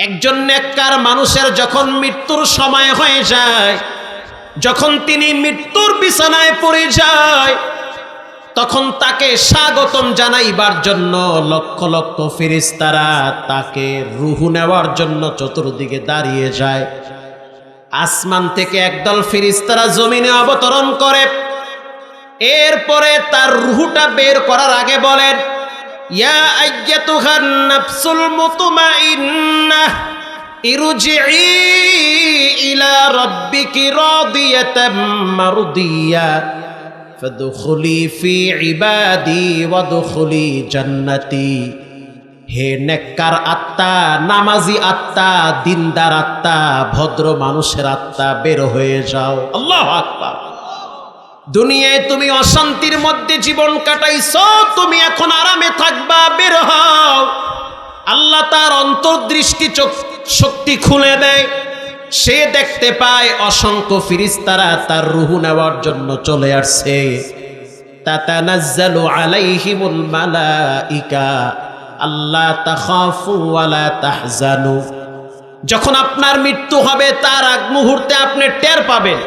একজন নেককার মানুষের যখন মৃত্যুর সময় হয়ে যায়, যখন তিনি মৃত্যুর বিছানায় পড়ে যায়, তখন তাকে স্বাগতম জানাইবার জন্য লক্ষ লক্ষ ফেরিস্তারা তাকে রুহু নেওয়ার জন্য চতুর্দিকে দাঁড়িয়ে যায়। আসমান থেকে একদল ফেরিস্তারা জমিনে অবতরণ করে। এরপরে তার রুহুটা বের করার আগে বলেন ইয়া ইলা হে নেককার আত্মা, নামাজি আত্মা, দিনদার আত্মা, ভদ্র মানুষের আত্মা, বের হয়ে যাও। আল্লাহ আকবার। দুনিয়ায় তুমি অশান্তির মধ্যে জীবন কাটাইছ, তুমি এখন আরামে থাকবা, বের হও। আল্লাহ তার অন্তর্দৃষ্টি শক্তি খুলে দেয়। সে দেখতে পায় অসংখ্য ফিরিস্তারা তার রুহু নেওয়ার জন্য চলে আসছে। যখন আপনার মৃত্যু হবে, তার আগ মুহূর্তে আপনি টের পাবেন।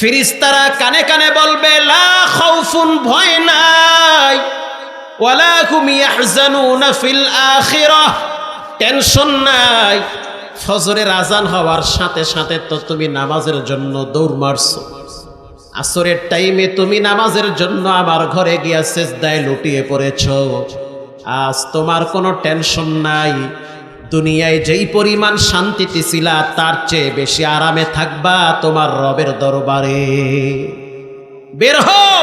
ফিরিস্তারা কানে কানে বলবে, লা খাউফুন, ভয় নাই। ওয়ালা হুম ইয়াহজানুনা ফিল আখিরাহ। টেনশন নাই। ফজরের আজান হওয়ার সাথে সাথে তো তুমি নামাজের জন্য দৌড় মারছো। আসরের টাইমে তুমি নামাজের জন্য আমার ঘরে গিয়া সেজদায় লুটিয়ে পড়েছ। আজ তোমার কোনো টেনশন নাই। দুনিয়ায় যেই পরিমাণ শান্তিতে ছিলা, তার চেয়ে বেশি আরামে থাকবা তোমার রবের দরবারে। বের হও!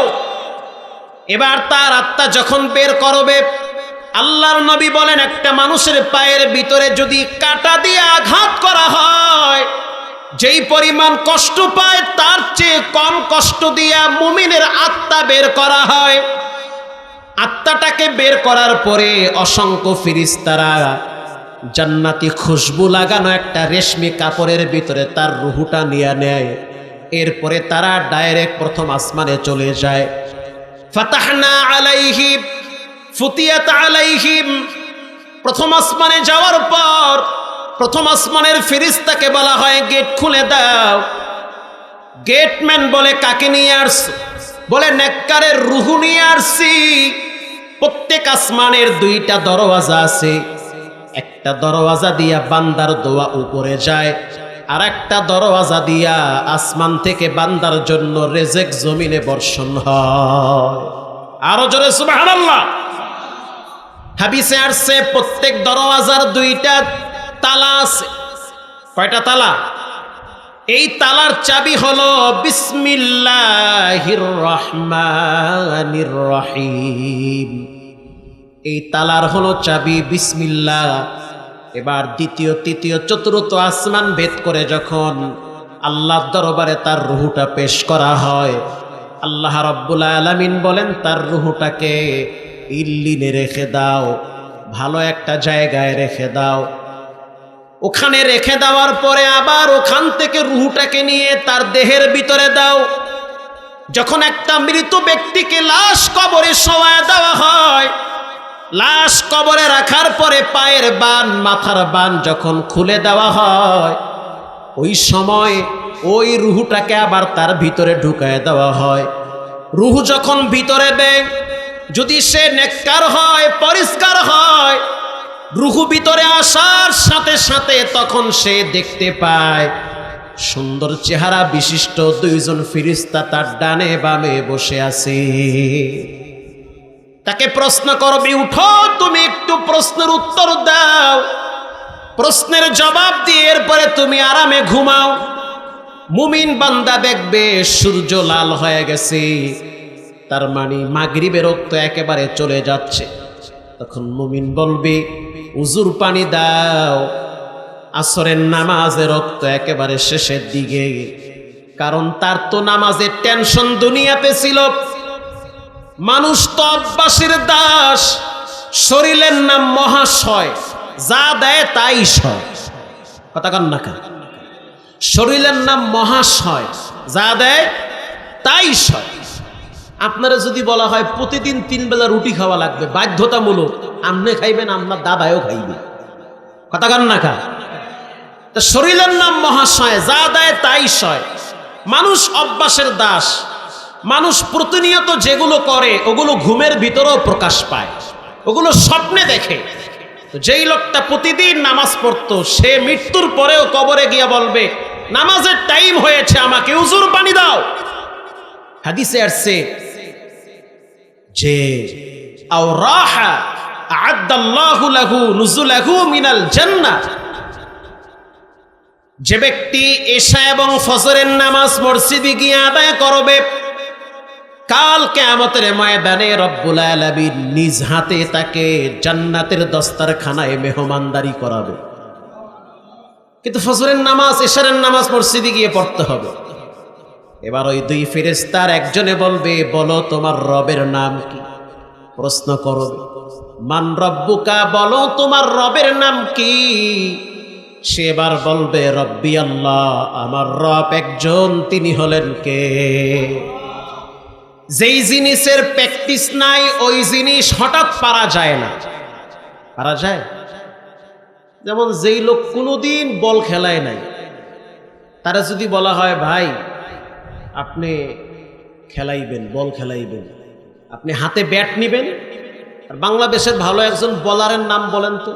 এবার তার আত্মা যখন বের করবে, আল্লাহর নবী বলেন, একটা মানুষের পায়ের ভিতরে যদি কাটা দিয়ে আঘাত করা হয়, যেই পরিমাণ কষ্ট পায়, তার চেয়ে কম কষ্ট দিয়া মুমিনের আত্মা বের করা হয়। আত্মাটাকে বের করার পরে অসংখ্য ফিরিস্তারা জান্নাতি খুশবু লাগানো একটা রেশমি কাপড়ের ভিতরে তার রুহুটা নিয়ে নেয়। এরপরে তারা ডাইরেক্ট প্রথম আসমানে চলে যায়। ফাতাহনা আলাইহিম ফুতিয়াত আলাইহিম প্রথম আসমানে যাওয়ার পর প্রথম আসমানের ফিরিস্তাকে বলা হয়, গেট খুলে দাও। গেটম্যান বলে, কাকে নিয়ে আসছো? বলে, নেককারের রুহু নিয়ে আসছি। প্রত্যেক আসমানের দুইটা দরওয়াজা আছে। একটা দরওয়াজা দিয়া বান্দার দোয়া উপরে যায় আর একটা দরওয়াজা দিয়া আসমান থেকে বান্দার জন্য রেজেক জমিনে বর্ষণ হয়। আরও জোরে, সুবহানাল্লাহ। হাবিসে আসছে, প্রত্যেক দরওয়াজার দুইটা তালা আছে। কয়টা তালা? এই তালার চাবি হলো, বিসমিল্লাহির রহমানির রহিম। এই তালার হলো চাবি বিসমিল্লা এবার দ্বিতীয়, তৃতীয়, চতুর্থ আসমান ভেদ করে যখন আল্লাহর দরবারে তার রুহুটা পেশ করা হয়, আল্লাহ রব্বুল আলামিন বলেন, তার রুহুটাকে ইল্লিনে রেখে দাও, ভালো একটা জায়গায় রেখে দাও। ওখানে রেখে দেওয়ার পরে আবার ওখান থেকে রুহুটাকে নিয়ে তার দেহের ভিতরে দাও। যখন একটা মৃত ব্যক্তিকে লাশ কবরে শোয়া দেওয়া হয় লাশ কবরে রাখার পরে পায়ের বান, মাথার বান যখন খুলে দেওয়া হয়, ওই সময় ওই রুহুটাকে আবার তার ভিতরে ঢুকায় দেওয়া হয়। রুহু যখন ভিতরে দেয়, যদি সে নেককার হয়, পরিষ্কার হয়, রুহু ভিতরে আসার সাথে সাথে তখন সে দেখতে পায়, সুন্দর চেহারা বিশিষ্ট দুইজন ফিরিস্তা তার ডানে বামে বসে আছে। তাকে প্রশ্ন করবি উঠো, তুমি একটু প্রশ্নের উত্তর দাও। প্রশ্নের জবাব দিয়ে এরপরে তুমি আরামে ঘুমাও। মুমিন বান্দা দেখবে সূর্য লাল হয়ে গেছে। তার মানে মাগরিবের রক্ত একেবারে চলে যাচ্ছে। তখন মুমিন বলবে উজুর পানি দাও। আসরের নামাজের রক্ত একেবারে শেষের দিকে। কারণ তার তো নামাজের টেনশন দুনিয়াতে ছিল। মানুষ তো অভ্যাসের দাস, শরীরের নাম মহাশয়, যা দেয় তাই সয়। কথা কন না কেন? শরীরের নাম মহাশয়, যা দেয় তাই সয়। আপনারা যদি বলা হয় প্রতিদিন তিন বেলা রুটি খাওয়া লাগবে, বাধ্যতামূলক আপনি খাইবেন, আপনার দাদাও খাইবে। কথা কান না খা তা শরীরের নাম মহাশয়, যা দেয় তাই সয়। মানুষ অভ্যাসের দাস মানুষ প্রতিনিয়ত যেগুলো করে, ওগুলো ঘুমের ভিতরেও প্রকাশ পায়। ওগুলো স্বপ্নে দেখে। যেই লোকটা প্রতিদিন নামাজ পড়তো, সে মৃত্যুর পরেও কবরে গিয়া বলবে, নামাজের টাইম হয়েছে, আমাকে উজুর পানি দাও। হাদিসে আসছে, যে আও রাহা আ'আদ্দাল্লাহু লাহু নুজুলাহু মিনাল জান্নাহ। যে ব্যক্তি এশা এবং ফজরের নামাজ মসজিদে গিয়ে আদায় করবে কাল কেয়ামতের ময়দানে রব্বুল আলামিন নিজ হাতে তাকে জান্নাতের দস্তারখানায় মেহমানদারি করাবে। কিন্তু ফজরের নামাজ, এশারের নামাজ মসজিদে গিয়ে পড়তে হবে। এবার ওই দুই ফেরেস্তার একজনে বলবে, বলো, তোমার রবের নাম কি? প্রশ্ন করো, মান রব্বুকা, বলো, তোমার রবের নাম কি? সে এবার বলবে, রব্বি আল্লাহ, আমার রব একজন, তিনি হলেন কে? যেই জিনিসের প্র্যাকটিস নাই, ওই জিনিস হঠাৎ পারা যায় না। পারা যায়? যেমন যেই লোক কোনোদিন বল খেলায় নাই, তারা যদি বলা হয়, ভাই, আপনি খেলাইবেন, বল খেলাইবেন। আপনি হাতে ব্যাট নিবেন। আর বাংলাদেশের ভালো একজন বলারের নাম বলেন তো।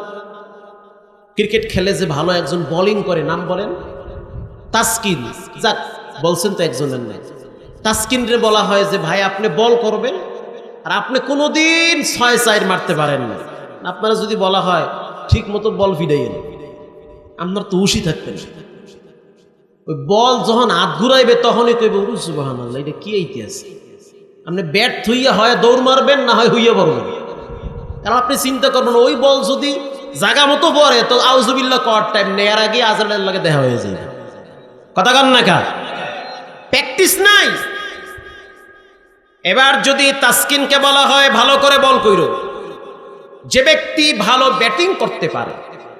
ক্রিকেট খেলে যে ভালো একজন বোলিং করে, নাম বলেন? তাস্কিন। যাক, বলছেন তো একজনের নাই তাস্কিনরে বলা হয় যে, ভাই, আপনি বল করবেন আর আপনি কোনোদিন ছয় চার মারতে পারেন না। আপনারা যদি বলা হয় ঠিক মতো বল ফিডাইয়েন আপনার তো উশি থাকবেন ওই বল যখন হাত ঘুরাইবে তখনই কইবে সুবাহান এটা কি ইতিহাস? আপনি ব্যাট থুইয়া হয় দৌড় মারবেন, না হয় হইয়া পড়বেন কারণ আপনি চিন্তা করবেন, ওই বল যদি জাগা মতো পড়ে, তো আউজুবিল্লা কর টাইম নেয়ার আগে আজরালের লাগে দেখা হয়ে যায় কথা কান না কা প্র্যাকটিস নাই। এবার যদি তাসকিনকে বলা হয়, ভালো করে বল কইর। যে ব্যক্তি ভালো ব্যাটিং করতে পারে,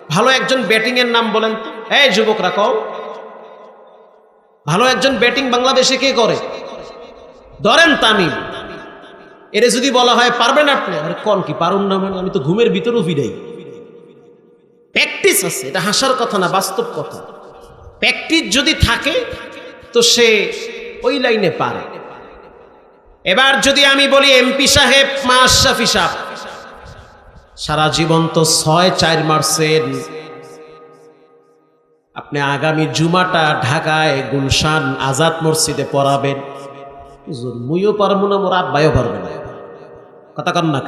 ভালো একজন ব্যাটিং এর নাম বলেন এই যুবকরা কও। ভালো একজন ব্যাটিং বাংলাদেশে কে করে? ধরেন তামিম। এরে যদি বলা হয়, পারবেন আপনি? আরে কন কি পারুন না মানে আমি তো ঘুমের ভিতরেও ফিরাই। প্র্যাকটিস আছে, এটা হাসার কথা না, বাস্তব কথা। প্র্যাকটিস যদি থাকে, তো সে ওই লাইনে পারে। এবার যদি আমি বলি এমপি সাহেব মা আশরাফি সাহেব, সারা জীবন তো ছয়, চার মার্চের আপনি আগামী জুমাটা ঢাকায় গুলশান আজাদ মসজিদে পড়াবেন। মুইও পারব না, মোর আব্বাইও পারবে না। কথা কন না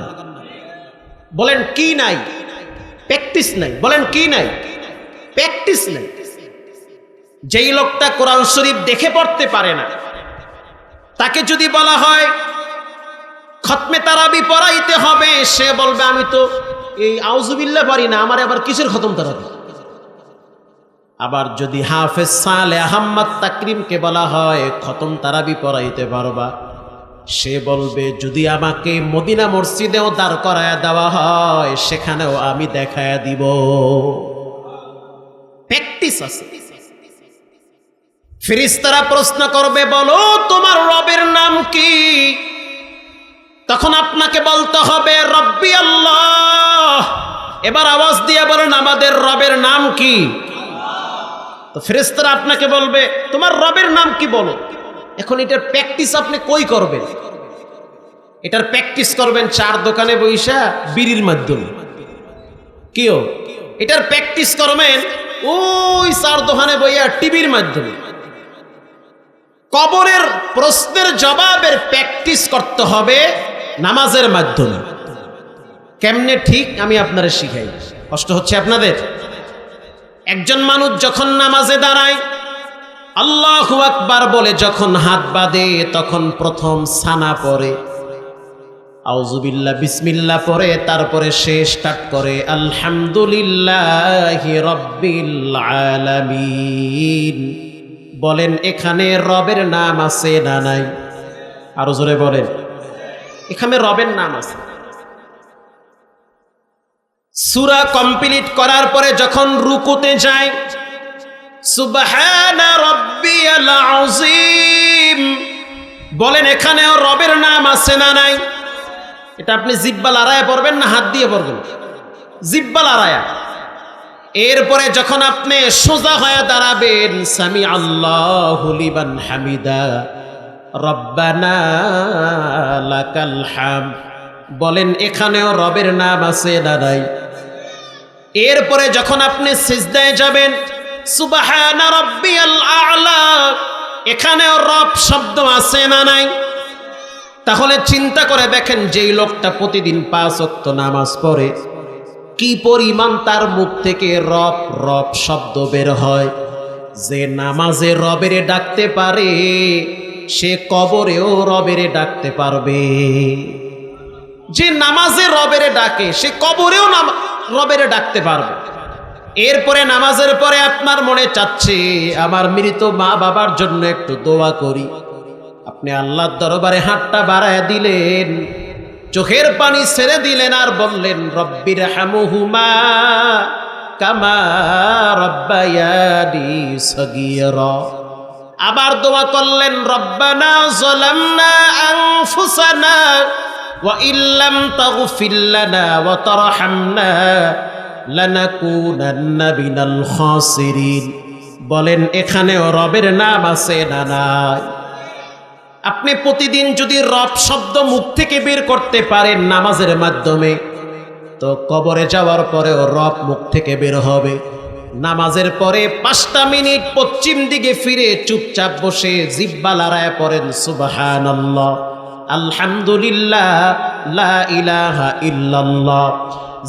বলেন কি নাই? প্র্যাকটিস নাই। বলেন কি নাই? প্র্যাকটিস নাই। যেই লোকটা কোরআন শরীফ দেখে পড়তে পারে না তাকে যদি বলা হয়, খতমে তারাবি পড়াইতে হবে সে বলবে, আমি তো এই আউজুবিল্লা পারি না, আমার আবার কিসের খতম তারাবি? আবার যদি হাফেজ সালে আহম্মদ তাকরিমকে বলা হয়, খতম তারাবি পড়াইতে পারবা সে বলবে, যদি আমাকে মদিনা মসজিদেও দাঁড় করায় দেওয়া হয়, সেখানেও আমি দেখায় দিব। প্র্যাকটিস আছে। ফিরিস্তারা প্রশ্ন করবে, বলো, তোমার রবের নাম কি? তখন আপনাকে বলতে হবে, রব্বি আল্লাহ। এবার আওয়াজ দিয়ে বলেন, আমাদের রবের নাম কি? তো ফেরেস্তারা আপনাকে বলবে, তোমার রবের নাম কি বলো? এখন এটার প্র্যাকটিস আপনি কই করবেন? এটার প্র্যাকটিস করবেন চার দোকানে বইসা বিড়ির মাধ্যমে। কিও এটার প্র্যাকটিস করবেন ওই চার দোকানে বইয়া টিভির মাধ্যমে। কবরের প্রশ্নের জবাবের প্র্যাকটিস করতে হবে নামাজের মাধ্যমে। কেমনে ঠিক আমি আপনারা শিখাই। কষ্ট হচ্ছে আপনাদের? একজন মানুষ যখন নামাজে দাঁড়ায়, আল্লাহু আকবার বলে যখন হাত বাঁধে, তখন প্রথম সানা পরে আউজুবিল্লাহ বিসমিল্লাহ পরে তারপরে সে স্টার্ট করে, আলহামদুলিল্লাহ রব্বিল আলামিন। বলেন, এখানে রবের নাম আছে না নাই? আরও জোরে বলেন, এখানে রবের নাম আছে। সুরা কমপ্লিট করার পরে যখন রুকুতে যায়, সুবহানা রাব্বিয়াল আযীম। বলেন, এখানেও রবের নাম আছে না নাই? এটা আপনি জিব্বা লড়াইয়া পড়বেন না হাত দিয়ে পড়বেন? জিব্বা লড়াইয়া। এরপরে যখন আপনি সোজা হয়ে দাঁড়াবেন সামি আল্লাহ লিবান হামিদা, রব্বানা লাকাল হাম। বলেন, এখানেও রবের নাম আছে নাই? এরপরে যখন আপনি সিজদায় যাবেন, সুবাহানা রব্বিয়াল আ'লা, এখানেও রব শব্দ আছে না নাই? তাহলে চিন্তা করে দেখেন, যেই লোকটা প্রতিদিন পাঁচ ওয়াক্ত নামাজ পড়ে কি পরিমাণ তার মুখ থেকে রব রব শব্দ বের হয়? যে নামাজে রবেরে ডাকতে পারে, সে কবরেও রবেরে ডাকতে পারবে। যে নামাজে রবেরে ডাকে, সে কবরেও রবেরে ডাকতে পারবে। এরপরে নামাজের পরে আপনার মনে চাচ্ছে, আমার মৃত মা বাবার জন্য একটু দোয়া করি। আপনি আল্লাহর দরবারে হাতটা বাড়ায় দিলেন। চোখের পানি ছেড়ে দিলেন আর বললেন, রব্বির হামুহুমা কামা রব্বায়ানি সগীরা। আবার দোয়া করলেন, রব্বানা যালামনা আনফুসানা ওয়া ইল্লাম তাগফির লানা ওয়া তারহামনা লানাকুনান্না মিনাল খাসিরিন। বলেন, এখানেও রবের নাম আছে না নাই? আপনি প্রতিদিন যদি রব শব্দ মুখ থেকে বের করতে পারেন নামাজের মাধ্যমে, তো কবরে যাওয়ার পরেও রব মুখ থেকে বের হবে। নামাজের পরে পাঁচটা মিনিট পশ্চিম দিকে ফিরে চুপচাপ বসে জিব্বা লড়ায় পড়েন সুবাহান আলহামদুলিল্লাহ, লা ইলাহা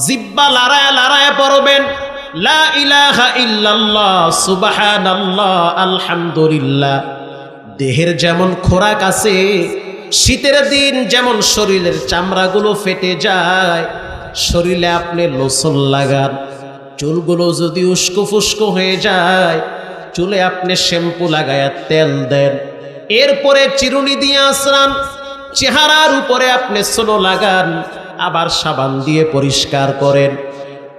জিব্বা লড়ায় লড়ায় পড়বেন, লা ইলাহা ইল্লাল্লাহ, সুবহানাল্লাহ, আলহামদুলিল্লাহ। দেহের যেমন খোরাক আছে, শীতের দিন যেমন শরীরের চামড়াগুলো ফেটে যায়, শরীরে আপনি লোসন লাগান, চুলগুলো যদি উস্কো ফুস্কো হয়ে যায়, চুলে আপনি শ্যাম্পু লাগায়া তেল দেন, এরপরে চিরুনি দিয়ে আসরান চেহারার উপরে আপনি সোনো লাগান, আবার সাবান দিয়ে পরিষ্কার করেন।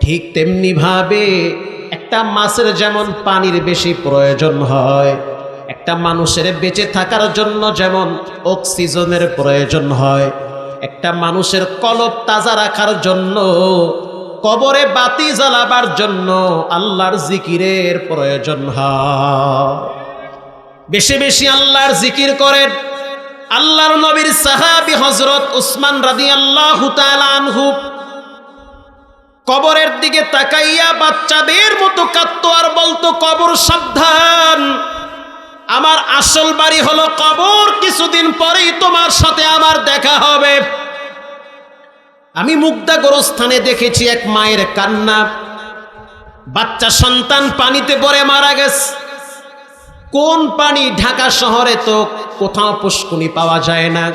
ঠিক তেমনি ভাবে একটা মাছের যেমন পানির বেশি প্রয়োজন হয় একটা মানুষের বেঁচে থাকার জন্য যেমন অক্সিজেনের প্রয়োজন হয়, একটা মানুষের কলব তাজা রাখার জন্য, কবরে বাতি জ্বালাবার জন্য আল্লাহর জিকিরের প্রয়োজন হয়। বেশি বেশি আল্লাহর জিকির করেন। আল্লাহর নবীর সাহাবি হজরত উসমান রাদি আল্লাহ আনহু কবরের দিকে তাকাইয়া বাচ্চাদের মতো কাঁদতো আর বলতো, কবর সাবধান আমার আসল বাড়ি হলো কবর, কিছুদিন পরেই তোমার সাথে আমার দেখা হবে। আমি মুগ্ধা গোরস্থানে দেখেছি এক মায়ের কান্না। বাচ্চা সন্তান পানিতে পড়ে মারা গেছে। কোন পানি ঢাকা শহরে তো কোথাও পুষ্কুনি পাওয়া যায় না।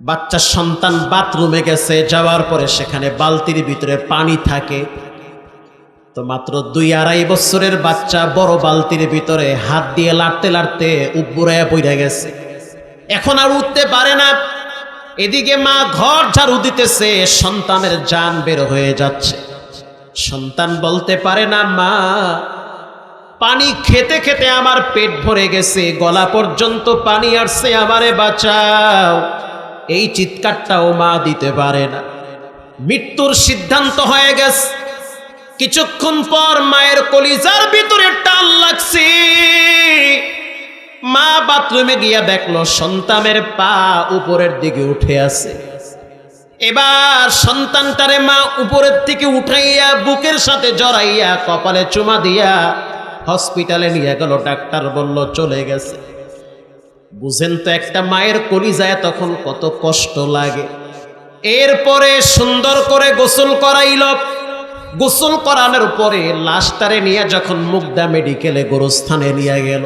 বাচ্চা সন্তান বাথরুমে গেছে, যাওয়ার পরে সেখানে বালতির ভিতরে পানি থাকে। তো মাত্র দুই আড়াই বছরের বাচ্চা বড় বালতির ভিতরে হাত দিয়ে লাড়তে লাড়তে উপরে পড়ে গেছে। এখন আর উঠতে পারে না। এদিকে মা ঘর ঝাড়ু দিতেছে, সন্তানের জান বের হয়ে যাচ্ছে। সন্তান বলতে পারে না, মা, পানি খেতে খেতে আমার পেট ভরে গেছে, গলা পর্যন্ত পানি আসছে, আমারে বাঁচাও। এই চিৎকারটাও মা দিতে পারে না। মৃত্যুর সিদ্ধান্ত হয়ে গেছে। কিছুক্ষণ পর মায়ের কলিজার ভিতরে টান লাগছে। মা বাথরুমে গিয়া দেখল, সন্তানের পা উপরের দিকে উঠে আছে। এবার সন্তানটারে মা উপরের থেকে উঠাইয়া বুকের সাথে জড়াইয়া কপালে চুমা দিয়া হসপিটালে নিয়ে গেল। ডাক্তার বলল, চলে গেছে। বুঝেন তো, একটা মায়ের কলিজায় তখন কত কষ্ট লাগে। এরপরে সুন্দর করে গোসল করাইল। গোসল করানোর পরে লাশটারে নিয়ে যখন মুগদা মেডিকেলে গোরস্থানে নিয়ে গেল।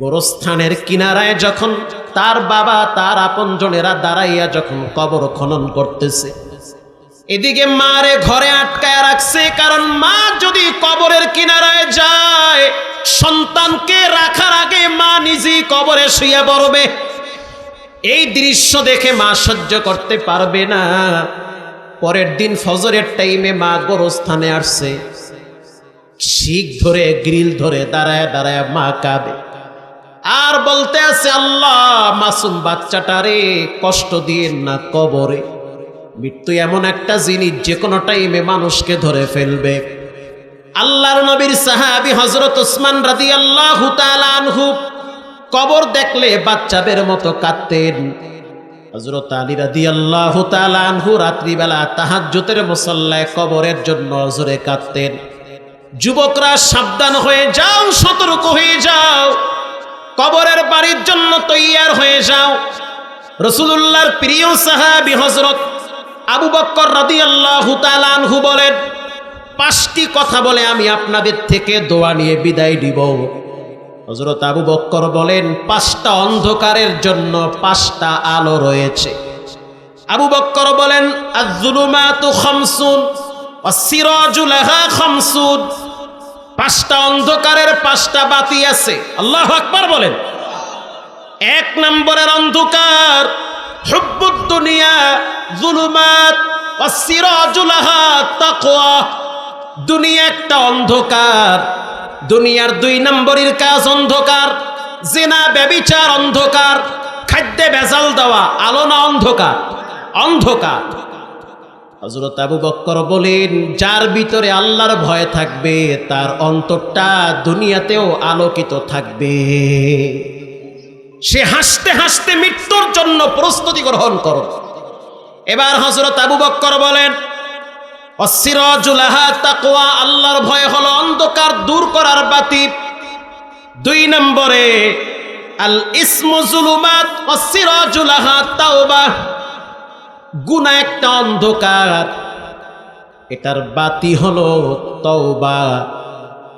গোরস্থানের কিনারায় যখন তার বাবা, তার আপনজনেরা দাঁড়াইয়া যখন কবর খনন করতেছে, এদিকে মারে ঘরে আটকায় রাখছে, কারণ মা যদি কবরের কিনারায় যায়, সন্তানকে রাখার আগে মা নিজেই কবরে শুয়ে পড়বে। এই দৃশ্য দেখে মা সহ্য করতে পারবে না। পরের দিন ফজরের টাইমে মা গোরস্থানে আসছে। শিখ ধরে, গ্রিল ধরে দাঁড়ায় দাঁড়ায় মা কাঁদে। আর বলতে আছে, আল্লাহ, মাসুম বাচ্চাটারে কষ্ট দিয়েন না কবরে। মৃত্যু এমন একটা জিনিস যে কোনো টাইমে মানুষকে ধরে ফেলবে। আল্লাহর নবীর সাহাবি হজরত ওসমান রাদি আল্লাহ কবর দেখলে বাচ্চাদের মতো কাঁদতেন। হজরত আলী রাদি আল্লাহ আনহু রাত্রিবেলা তাহাজ্জুতের মুসল্লায় কবরের জন্য জোরে কাঁদতেন। যুবকরা সাবধান হয়ে যাও, সতর্ক হয়ে যাও। কবরের বাড়ির জন্য তৈয়ার হয়ে যাও। রসুল্লাহর প্রিয় সাহাবি হজরত আবু বক্কর রাদি আল্লাহ আনহু বলেন, পাঁচটি কথা বলে আমি আপনাদের থেকে দোয়া নিয়ে বিদায় দিব হজরত আবু বক্কর বলেন, পাঁচটা অন্ধকারের জন্য পাঁচটা আলো রয়েছে। আবু বক্কর বলেন পাঁচটা অন্ধকারের পাঁচটা বাতি আছে। আল্লাহ আকবার বলেন। এক নম্বরের অন্ধকার জুলুমাত দুনিয়া একটা অন্ধকার। দুনিয়ার দুই নম্বরের কাজ অন্ধকার, জেনা, ব্যবিচার অন্ধকার, খাদ্যে ভেজাল দেওয়া আলো না অন্ধকার অন্ধকার। হজরত আবু বক্কর বলেন, যার ভিতরে আল্লাহর ভয় থাকবে, তার অন্তরটা দুনিয়াতেও আলোকিত থাকবে। সে হাসতে হাসতে মৃত্যুর জন্য প্রস্তুতি গ্রহণ করো এবার হজরত আবু বক্কর বলেন তাকওয়া, আল্লাহর ভয় হলো অন্ধকার দূর করার বাতি। দুই নম্বরে আল ইসমু জুলুমাত, অসিরাজুলাহা তাওবা। গুনাহ একটা অন্ধকার। এটার বাতি হলো তওবা।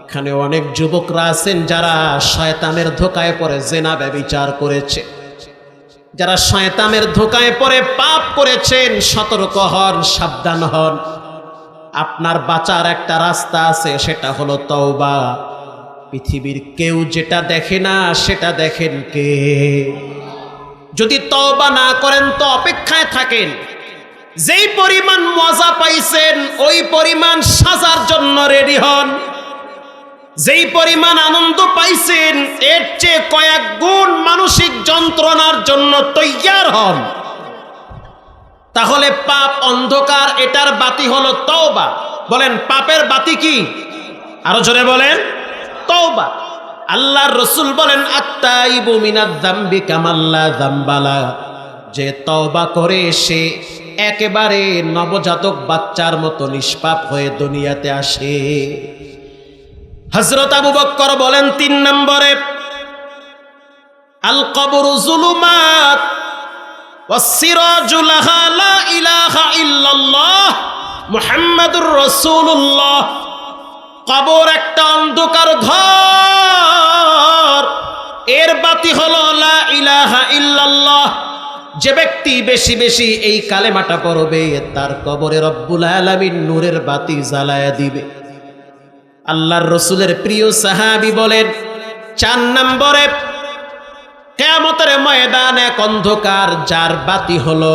এখানে অনেক যুবকরা আছেন যারা শয়তানের ধোকায় পড়ে, জেনা ব্যবিচার করেছে। যারা শয়তানের ধোকায় পড়ে, পাপ করেছেন, সতর্ক হন, সাবধান হন। আপনার বাঁচার একটা রাস্তা আছে, সেটা হলো তওবা। পৃথিবীর কেউ যেটা দেখে না, সেটা দেখেন কে? যদি তওবা না করেন, তো অপেক্ষায় থাকেন। যেই পরিমাণ মজা পাইছেন, ওই পরিমাণ সাজার জন্য রেডি হন। যেই পরিমাণ আনন্দ পাইছেন, এর চেয়ে কয়েক গুণ মানসিক যন্ত্রণার জন্য তৈয়ার হন। তাহলে পাপ অন্ধকার, এটার বাতি হলো তওবা। বলেন, পাপের বাতি কি? আরও জোরে বলেন, তওবা। আল্লাহর রসুল বলেন আত্মাইবু মিনাদ দাম্বি কামাল্লা দাম্বালা যে তওবা করে, সে একেবারে নবজাতক বাচ্চার মতো নিষ্পাপ হয়ে দুনিয়াতে আসে। হজরত আবু বক্কর বলেন, তিন নম্বরে আল কবর জুলুমাত মুহাম্মাদুর রাসূলুল্লাহ। কবর একটা অন্ধকার ঘর। এর বাতি হলো লা ইলাহা ইল্লাল্লাহ। যে ব্যক্তি বেশি বেশি এই কালেমাটা পড়বে, তার কবরে রব্বুল আলামিন নূরের বাতি জ্বালায়া দিবে। আল্লাহর রসুলের প্রিয় সাহাবি বলেন, চার নম্বরে কেমতের ময়দান এক অন্ধকার, যার বাতি হলো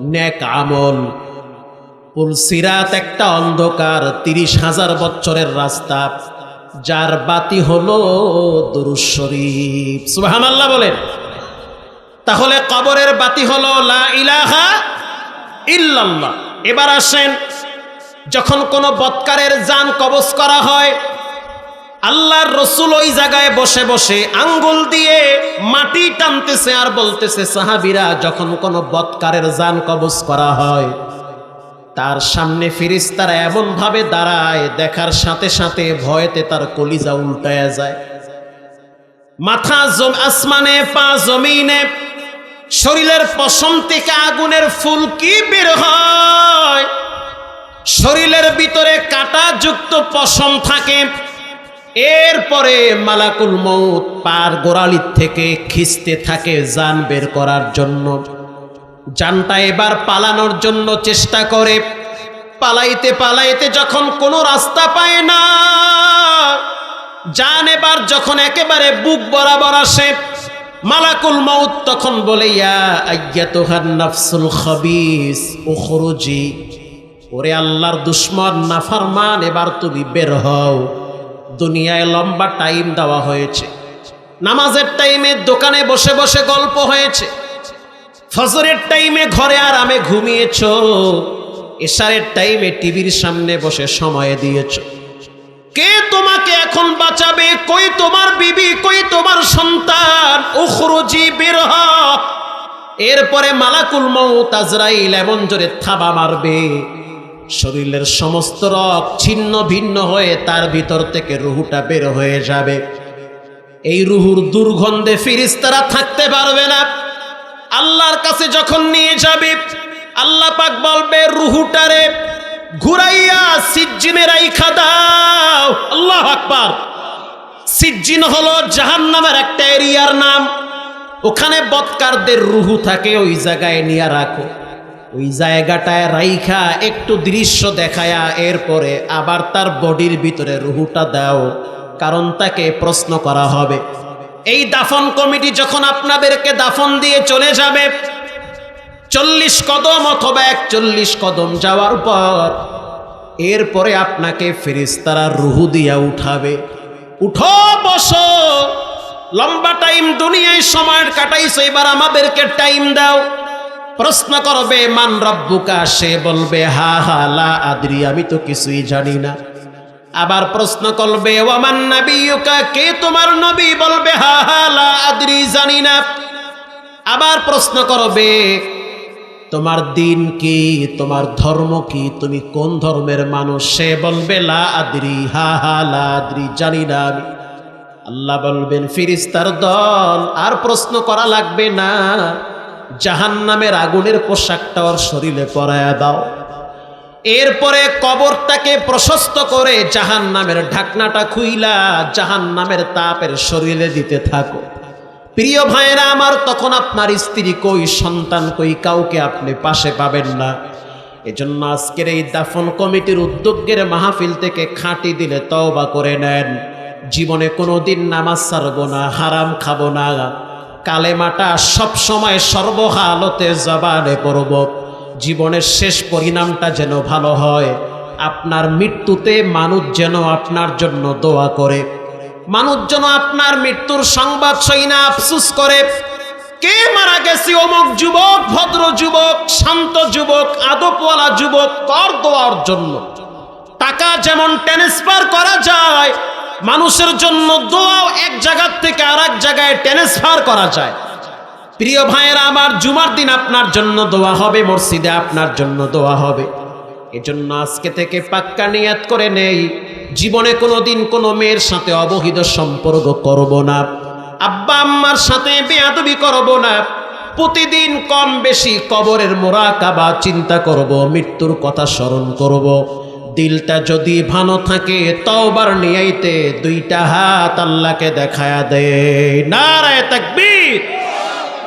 নেক পুলসিরাত একটা অন্ধকার, তিরিশ হাজার বছরের রাস্তা, যার বাতি হলো দুরুজ শরীফ। সুবাহান আল্লাহ বলেন। তাহলে কবরের বাতি হলো লা ইলাহা ইল্লাল্লাহ। এবার আসেন, যখন কোনো বৎকারের যান কবজ করা হয় আল্লাহর রসুল ওই জায়গায় বসে বসে আঙ্গুল দিয়ে মাটি টানতেছে আর বলতেছে, সাহাবিরা, যখন কোনো বৎকারের যান কবজ করা হয়, তার সামনে ফিরিস্তারা এমন ভাবে দাঁড়ায়, দেখার সাথে সাথে ভয়েতে তার কলিজা উল্টায়া যায়। মাথা জম, আসমানে, পা জমিনে, শরীরের পশম থেকে আগুনের ফুলকি বের হয়? শরীরের ভিতরে কাটা যুক্ত পশম থাকে এরপরে মালাকুল মৌত পার গোড়ালির থেকে খিস্তে থাকে যান বের করার জন্য। যানটা এবার পালানোর জন্য চেষ্টা করে। পালাইতে পালাইতে যখন কোনো রাস্তা পায় না যান এবার যখন একেবারে বুক বরাবর আসে, মালাকুল মৌত তখন বলে নাফসুল খবিস, উখরুজি। ওরে আল্লাহর দুশ্মন, নাফারমান, এবার তুমি বের হও। দুনিয়ায় লম্বা টাইম দেওয়া হয়েছে। নামাজের টাইমে দোকানে বসে বসে গল্প হয়েছে। ফজরের টাইমে ঘরে আরামে ঘুমিয়েছ। এশারের টাইমে টিভির সামনে বসে সময় দিয়েছ। কে তোমাকে এখন বাঁচাবে? কই তোমার বিবি? কই তোমার সন্তান? উখরুজি বের। এরপরে মালাকুল মৌত আজরাইল এমন জোরে থাবা মারবে। শরীরের সমস্ত রক ছিন্ন ভিন্ন হয়ে তার ভিতর থেকে রুহুটা বের হয়ে যাবে। এই রুহুর দুর্গন্ধে ফিরিস্তারা থাকতে পারবে না। আল্লাহর কাছে যখন নিয়ে যাবে, আল্লাহ পাক বলবে, রুহুটারে ঘুরাইয়া সিজ্জিনে রাইখা দাও। আল্লাহ আকবার। সিজ্জিন হলো জাহান্নামের একটা এরিয়ার নাম। ওখানে বৎকারদের রুহু থাকে, ওই জায়গায় নিয়ে রাখো। ওই জায়গাটায় রাইখা একটু দৃশ্য দেখায়া এরপরে আবার তার বডির ভিতরে রুহুটা দাও, কারণ তাকে প্রশ্ন করা হবে। এই দাফন কমিটি যখন আপনাদেরকে দাফন দিয়ে চলে যাবে, চল্লিশ কদম অথবা একচল্লিশ কদম যাওয়ার পর এরপরে আপনাকে ফেরিস্তারা রুহু দিয়া উঠাবে। উঠো, বসো, লম্বা টাইম দুনিয়ায় সময় কাটাইছো, এবার আমাদেরকে টাইম দাও। প্রশ্ন করবে, মান রব্বুকা? সে বলবে, হা হা, লা আদ্রি, আমি তো কিছুই জানি না। আবার প্রশ্ন করবে, ওয়ামান নাবিয়ুকা? কে তোমার নবী বলবে, হা হা, লা আদ্রি, জানি না। আবার প্রশ্ন করবে, তোমার দিন কি? তোমার ধর্ম কি? তুমি কোন ধর্মের মানুষ? সে বলবে, লা আদ্রি, হা হা, লা আদ্রি, জানি না আমি। আল্লাহ বলবেন, ফিরিস্তার দল। আর প্রশ্ন করা লাগবে না। জাহান নামের আগুনের পোশাকটা ওর শরীরে পরায়া দাও। এরপরে কবরটাকে প্রশস্ত করে জাহান নামের ঢাকনাটা খুইলা জাহান নামের তাপের শরীরে দিতে থাকো। প্রিয় ভাইয়েরা, আমার তখন আপনার স্ত্রী কই, সন্তান কই, কাউকে আপনি পাশে পাবেন না। এজন্য আজকের এই দাফন কমিটির উদ্যোগের মাহফিল থেকে খাঁটি দিলে তওবা করে নেন। জীবনে কোনো দিন নামাজ ছাড়বো না, হারাম খাব না। কালেমাটা সব সময় সর্বহালতে জবানে পড়ব। জীবনের শেষ পরিণামটা যেন ভালো হয়। আপনার মৃত্যুতে মানুষ যেন আপনার জন্য দোয়া করে। মানুষ যেন আপনার মৃত্যুর সংবাদ সই না আফসুস করে। কে মারা গেছে? অমুক যুবক, ভদ্র যুবক, শান্ত যুবক, আদবওয়ালা যুবক, কর দোয়ার জন্য। টাকা যেমন ট্রান্সফার করা যায় মানুষের জন্য দোয়াও এক জায়গার থেকে আর এক জায়গায় ট্রান্সফার করা যায়। প্রিয় ভাইয়েরা, আমার জুমার দিন আপনার জন্য দোয়া হবে, মসজিদে আপনার জন্য দোয়া হবে। এজন্য আজকে থেকে পাক্কা নিয়াত করে নেই। জীবনে কোনো দিন কোনো মেয়ের সাথে অবহিত সম্পর্ক করব না। আব্বা আম্মার সাথে বেয়াদবি করব না। প্রতিদিন কম বেশি কবরের মোরাকাবা চিন্তা করব, মৃত্যুর কথা স্মরণ করব। দিলটা যদি ভালো থাকে তওবার নিয়াইতে দুইটা হাত আল্লাহকে দেখায়া দেয়। নারায় তাকবীর।